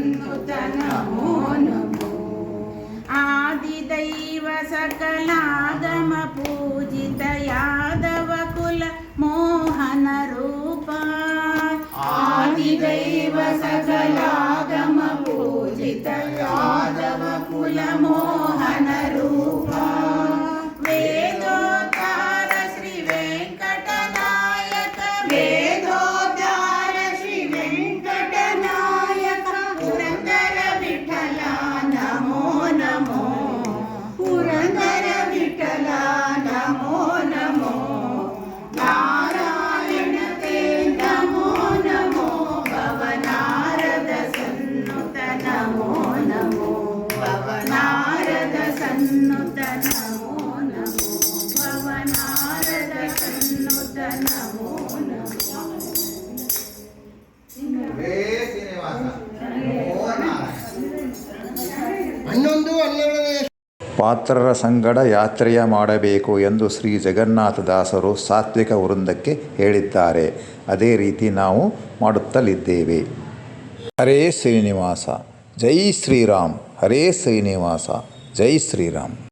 నందుతనమోనము ఆది దైవ సకలాగమ పూజిత యాదవ కుల మోహన రూప. ఆది దైవ సకలాగమ పూజిత యాదవ కుల మోహన రూపా. ಪಾತ್ರರ ಸಂಗಡ ಯಾತ್ರೆಯ ಮಾಡಬೇಕು ಎಂದು ಶ್ರೀ ಜಗನ್ನಾಥ ದಾಸರು ಸಾತ್ವಿಕ ವೃಂದಕ್ಕೆ ಹೇಳಿದ್ದಾರೆ. ಅದೇ ರೀತಿ ನಾವು ಮಾಡುತ್ತಲಿದ್ದೇವೆ. ಹರೇ ಶ್ರೀನಿವಾಸ, ಜೈ ಶ್ರೀರಾಮ್, ಹರೇ ಶ್ರೀನಿವಾಸ, ಜೈ ಶ್ರೀರಾಮ್.